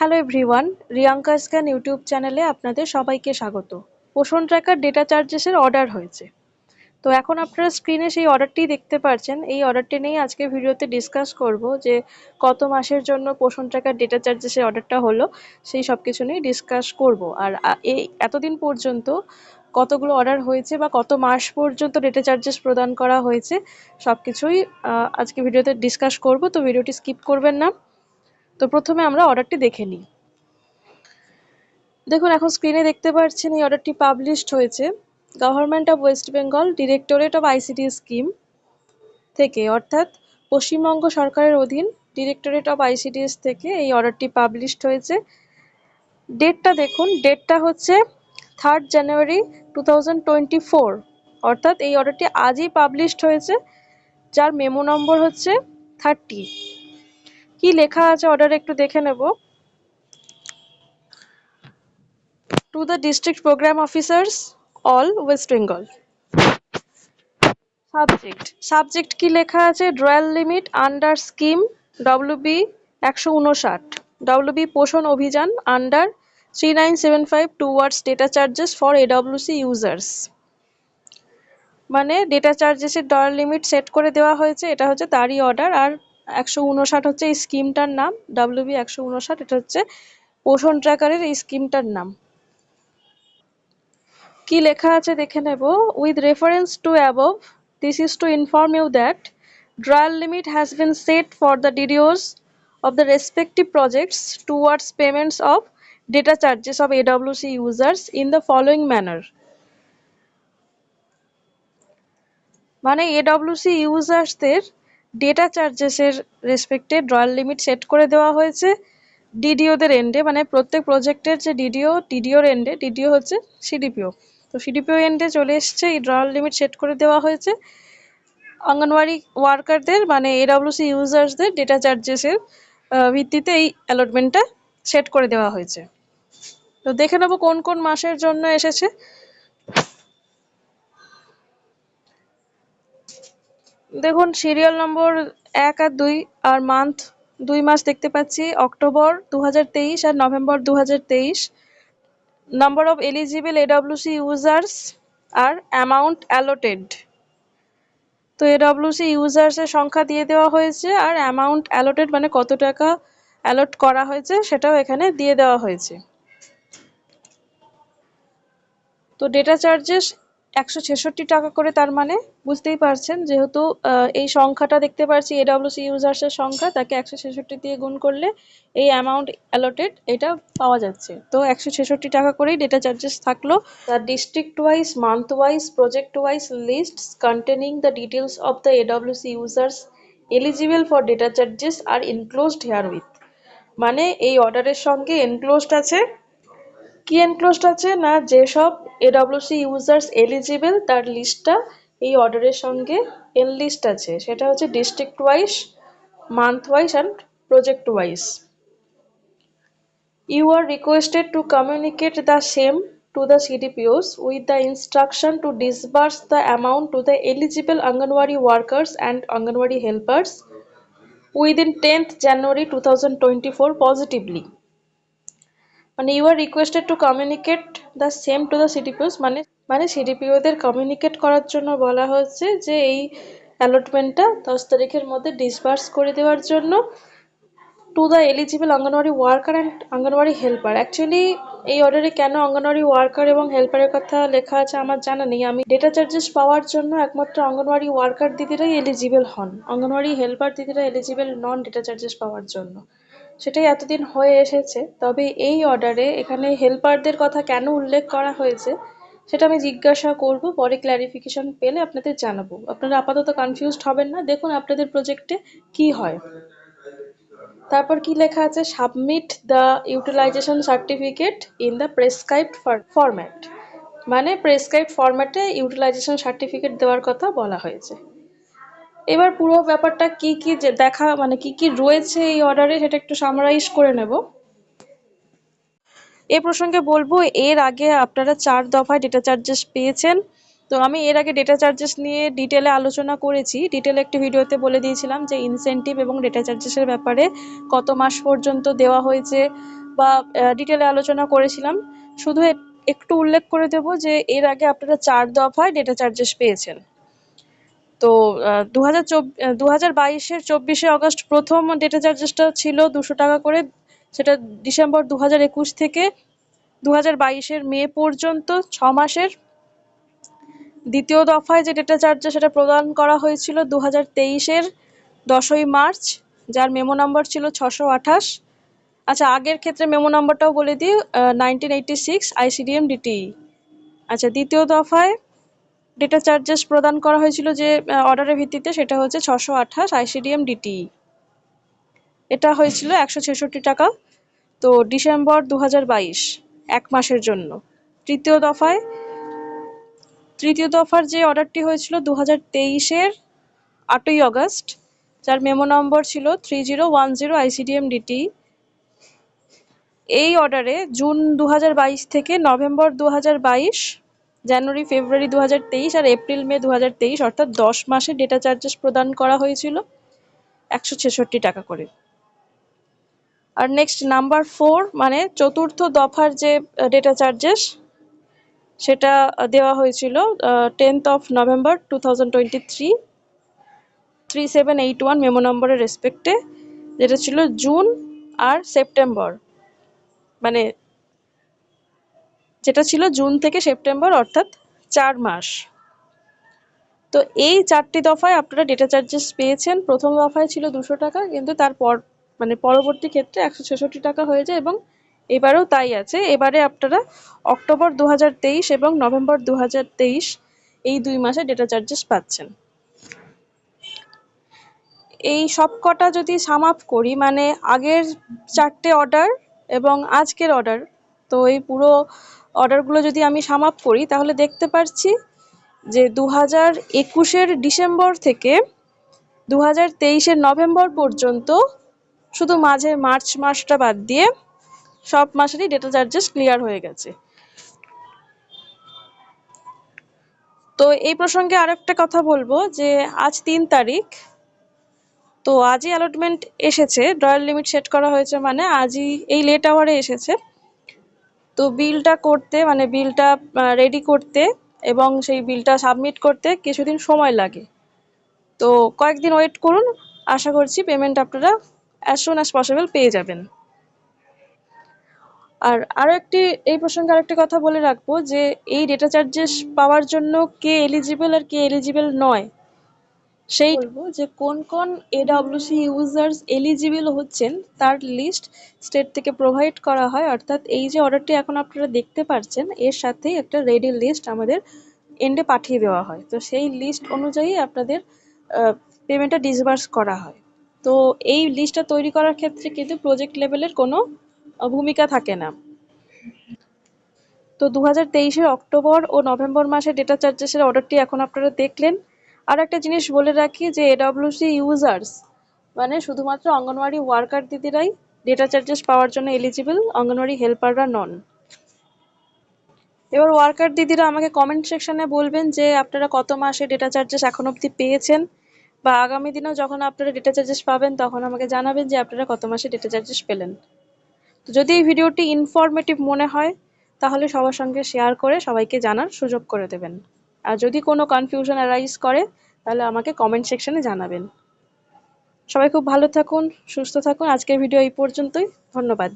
Hello everyone Riyanka scan YouTube চ্যানেলে আপনাদের সবাইকে স্বাগত। পোষণ ট্র্যাকার ডেটা চার্জেসের অর্ডার হয়েছে। তো এখন আপনারা স্ক্রিনে সেই অর্ডারটি দেখতে পাচ্ছেন এই অর্ডারটি নিয়েই আজকে ভিডিওতে ডিসকাস করব যে কত মাসের জন্য পোষণ ট্র্যাকার ডেটা চার্জেসের অর্ডারটা হলো, সেই সব কিছু নিয়ে ডিসকাস করব। আর এই এতদিন পর্যন্ত কতগুলো অর্ডার হয়েছে বা কত মাস পর্যন্ত ডেটা চার্জেস প্রদান করা হয়েছে সব কিছুই আজকে ভিডিওতে ডিসকাস করব। তো ভিডিওটি স্কিপ করবেন না। তো প্রথমে আমরা অর্ডারটি দেখে নিই। দেখুন, এখন স্ক্রিনে দেখতে পাচ্ছেন এই অর্ডারটি পাবলিশড হয়েছে। Government of West Bengal directorate of ICT scheme থেকে, অর্থাৎ পশ্চিমবঙ্গ সরকারের অধীন ডিরেক্টরেট অফ আইসিডিএস থেকে এই অর্ডারটি পাবলিশড হয়েছে। ডেটটা দেখুন ডেটটা হচ্ছে থার্ড জানুয়ারি টু অর্থাৎ এই অর্ডারটি আজই পাবলিশড হয়েছে। যার মেমো নম্বর হচ্ছে থার্টি কি লেখা আছে? অর্ডারে একটু দেখে নেব। To the district programme officers all West Bengal subject subject কি লেখা আছে? Drawal limit under scheme WB একশো উনষাট। WB Poshan Abhiyan under three nine seven five towards data charges for AWC users মানে ডেটা চার্জেসের ডলার লিমিট সেট করে দেওয়া হয়েছে, এটা হচ্ছে তারই অর্ডার আর একশো উনষাট হচ্ছে এই স্কিমটার নাম ডাব্লিউবি একশো উনষাট, এটা হচ্ছে পোষণ ট্র্যাকারের এই স্কিমটার নাম কি লেখা আছে দেখে নেব with reference to above this is to inform you that drawal limit has been set for the DDOs of the respective projects towards payments of data charges of AWC users in the following manner. মানে AWC ইউজার্সদের data চার্জেসের রেসপেক্টে drawal limit set করে দেওয়া হয়েছে। ডিডিওদের এন্ডে মানে প্রত্যেক প্রজেক্টের যে ডিডিও ডিডিওর এন্ডে ডিডিও হচ্ছে সিডিপিও তো সিডিপিও এন্ডে চলে এসছে, এই ড্রয়াল লিমিট সেট করে দেওয়া হয়েছে। অঙ্গনওয়াড়ি ওয়ার্কারদের মানে এডব্লিউসি ইউজার্সদের ডেটা চার্জেসের ভিত্তিতে এই অ্যালটমেন্টটা সেট করে দেওয়া হয়েছে। তো দেখে নেব কোন কোন মাসের জন্য এসেছে। দেখুন সিরিয়াল নম্বর এক আর দুই আর মান্থ দুই মাস দেখতে পাচ্ছি অক্টোবর দু হাজার তেইশ আর নভেম্বর দু number of eligible AWC users R amount allotted তো এডব্লিউসি ইউজার্সের সংখ্যা দিয়ে দেওয়া হয়েছে আর অ্যামাউন্ট অ্যালোটেড মানে কত টাকা অ্যালট করা হয়েছে সেটাও এখানে দিয়ে দেওয়া হয়েছে। তো ডেটা চার্জেস একশো ছেষট্টি টাকা করে তার মানে বুঝতেই পারছেন, যেহেতু এই সংখ্যাটা দেখতে পাচ্ছি এডব্লিউসি ইউজার্সের সংখ্যা, তাকে একশো ছেষট্টি দিয়ে গুণ করলে এই অ্যামাউন্ট অ্যালোটেড এটা পাওয়া যাচ্ছে। তো একশো ছেষট্টি টাকা করেই ডেটা চার্জেস থাকল। The district wise month wise project wise lists containing the details of the AWC users eligible for data charges are enclosed herewith মানে এই অর্ডারের সঙ্গে এনক্লোজড আছে। কি এনক্লোজড আছে না যেসব এডব্লিউসি ইউজার্স এলিজিবেল তার লিস্টটা এই অর্ডারের সঙ্গে এন লিস্ট আছে। সেটা হচ্ছে district wise month wise and project wise you are requested to communicate the same to the CDPOs with the instruction to disburse the amount to the eligible anganwadi workers and anganwadi helpers within tenth January two thousand twenty four positively মানে you are requested to communicate the same to the CDPOs মানে মানে সিডিপিওদের communicate করার জন্য বলা হচ্ছে যে এই অ্যালটমেন্টটা দশ তারিখের মধ্যে ডিসবার্স করে দেওয়ার জন্য to the eligible anganwadi worker and anganwadi helper actually এই অর্ডারে কেন অঙ্গনওয়াড়ি ওয়ার্কার এবং হেল্পারের কথা লেখা আছে আমার জানা নেই। আমি ডেটা চার্জেস পাওয়ার জন্য একমাত্র অঙ্গনওয়াড়ি ওয়ার্কার দিদিরাই এলিজিবল হন। অঙ্গনওয়াড়ি হেল্পার দিদিরা এলিজিবল নন ডেটা চার্জেস পাওয়ার জন্য। সেটাই এতদিন হয়ে এসেছে। তবে এই অর্ডারে এখানে হেল্পারদের কথা কেন উল্লেখ করা হয়েছে, সেটা আমি জিজ্ঞাসা করব, পরে ক্ল্যারিফিকেশন পেলে আপনাদের জানাব। আপনারা আপাতত কনফিউজড হবেন না, দেখুন আপনাদের প্রজেক্টে কি হয়। তারপর কি লেখা আছে? Submit the utilisation certificate in the prescribed format মানে প্রেসক্রাইবড ফরম্যাটে ইউটিলাইজেশন সার্টিফিকেট দেওয়ার কথা বলা হয়েছে। এবার পুরো ব্যাপারটা কি কি দেখা মানে কি কি রয়েছে এই অর্ডারে সেটা একটু সামারাইজ করে নেব। এ প্রসঙ্গে বলব, এর আগে আপনারা চার দফায় ডেটা চার্জেস পেয়েছেন। তো আমি এর আগে ডেটা চার্জেস নিয়ে ডিটেলে আলোচনা করেছি। ডিটেলে একটি ভিডিওতে বলে দিয়েছিলাম যে ইনসেন্টিভ এবং ডেটা চার্জেসের ব্যাপারে কত মাস পর্যন্ত দেওয়া হয়েছে বা ডিটেলে আলোচনা করেছিলাম। শুধু একটু উল্লেখ করে দেব যে এর আগে আপনারা চার দফায় ডেটা চার্জেস পেয়েছেন। তো দু হাজার দু হাজার বাইশের চব্বিশে অগস্ট প্রথম ডেটা চার্জেসটা ছিল দুশো টাকা করে। সেটা ডিসেম্বর দু হাজার একুশ থেকে দু হাজার বাইশের মে পর্যন্ত ছ মাসের। দ্বিতীয় দফায় যে ডেটা চার্জেস সেটা প্রদান করা হয়েছিল দু হাজার তেইশের দশই মার্চ, যার মেমো নাম্বার ছিল ছশো আঠাশ। আচ্ছা আগের ক্ষেত্রে মেমো নাম্বারটাও বলে দিই nineteen eighty six ICDM DT আচ্ছা দ্বিতীয় দফায় ডেটা চার্জেস প্রদান করা হয়েছিল যে অর্ডারের ভিত্তিতে সেটা হচ্ছে ছশো আঠাশ আইসিডিএম ডিটিই এটা হয়েছিল একশো ছেষট্টি টাকা। তো ডিসেম্বর দু এক মাসের জন্য। তৃতীয় দফায়, তৃতীয় দফার যে অর্ডারটি হয়েছিল দু হাজার তেইশের আটই অগস্ট যার মেমো নম্বর ছিল three zero one zero ICDM DT এই অর্ডারে জুন দু হাজার বাইশ থেকে নভেম্বর দু হাজার বাইশ জানুয়ারি, ফেব্রুয়ারি দু হাজার তেইশ আর এপ্রিল, মে দু হাজার তেইশ, অর্থাৎ দশ মাসে ডেটা চার্জেস প্রদান করা হয়েছিল একশো ছেষট্টি টাকা করে। আর নেক্সট নাম্বার ফোর মানে চতুর্থ দফার যে ডেটা চার্জেস সেটা দেওয়া হয়েছিল tenth of November two thousand twenty three three seven eight one memo নম্বরের রেসপেক্টে যেটা ছিল জুন আর সেপ্টেম্বর মানে যেটা ছিল জুন থেকে সেপ্টেম্বর, অর্থাৎ চার মাস। তো এই চারটি দফায় আপনারা ডেটা চার্জেস পেয়েছেন। প্রথম দফায় ছিল দুশো টাকা, কিন্তু তারপর মানে পরবর্তী ক্ষেত্রে একশো ছেষট্টি টাকা হয়ে যায় এবং এবারেও তাই আছে। এবারে আপনারা অক্টোবর দু হাজার তেইশ এবং নভেম্বর দু হাজার তেইশ এই দুই মাসে ডেটা চার্জেস পাচ্ছেন। এই সব কটা যদি সাম করি মানে আগের চারটে অর্ডার এবং আজকের অর্ডার তো এই পুরো অর্ডারগুলো যদি আমি সাম করি, তাহলে দেখতে পাচ্ছি যে দু হাজার একুশের ডিসেম্বর থেকে দু হাজার তেইশের নভেম্বর পর্যন্ত শুধু মাঝে মার্চ মাসটা বাদ দিয়ে সব মাসেরই ডেটা চার্জেস ক্লিয়ার হয়ে গেছে। তো এই প্রসঙ্গে আরেকটা কথা বলব যে আজ তিন তারিখ, তো আজই অ্যালটমেন্ট এসেছে ড্রয়ার লিমিট সেট করা হয়েছে মানে আজই এই লেট আওয়ারে এসেছে। তো বিলটা করতে মানে বিলটা রেডি করতে এবং সেই বিলটা সাবমিট করতে কিছুদিন সময় লাগে। তো কয়েকদিন ওয়েট করুন, আশা করছি পেমেন্ট আপনারা অ্যাজ সুন অ্যাজ পসিবল পেয়ে যাবেন। আর আরও একটি, এই প্রসঙ্গে আরেকটি কথা বলে রাখব যে, এই ডেটা চার্জেস পাওয়ার জন্য কে এলিজিবল আর কে এলিজিবল নয়। সেই বলব যে কোন কোন এডব্লিউসি ইউজার্স এলিজিবল হচ্ছেন, তার লিস্ট স্টেট থেকে প্রোভাইড করা হয়। অর্থাৎ এই যে অর্ডারটি এখন আপনারা দেখতে পাচ্ছেন এর সাথেই একটা রেডি লিস্ট আমাদের এন্ডে পাঠিয়ে দেওয়া হয়। তো সেই লিস্ট অনুযায়ী আপনাদের পেমেন্টটা ডিসবার্স করা হয়। তো এই লিস্টটা তৈরি করার ক্ষেত্রে কিন্তু প্রজেক্ট লেভেলের কোনো ভূমিকা থাকে না। তো দু হাজার অক্টোবর ও নভেম্বর মাসে ডেটা চার্জেসের অর্ডারটি এখন আপনারা দেখলেন। আর একটা জিনিস বলে রাখি যে এডব্লিউসি ইউজার্স মানে শুধুমাত্র অঙ্গনওয়াড়ি ওয়ার্কার দিদিরাই ডেটা চার্জেস পাওয়ার জন্য এলিজিবল অঙ্গনওয়াড়ি হেল্পাররা নন এবার ওয়ার্কার দিদিরা আমাকে কমেন্ট সেকশনে বলবেন যে আপনারা কত মাসে ডেটা চার্জেস এখন অবধি পেয়েছেন? বা আগামী দিনেও যখন আপনারা ডেটা চার্জেস পাবেন, তখন আমাকে জানাবেন যে আপনারা কত মাসে ডেটা চার্জেস পেলেন। তো যদি এই ভিডিওটি ইনফরমেটিভ মনে হয়, তাহলে সবার সঙ্গে শেয়ার করে সবাইকে জানার সুযোগ করে দেবেন। আর যদি কোনো কনফিউশন অ্যারাইজ করে, তাহলে আমাকে কমেন্ট সেকশনে জানাবেন। সবাই খুব ভালো থাকুন, সুস্থ থাকুন। আজকের ভিডিও এই পর্যন্তই। ধন্যবাদ।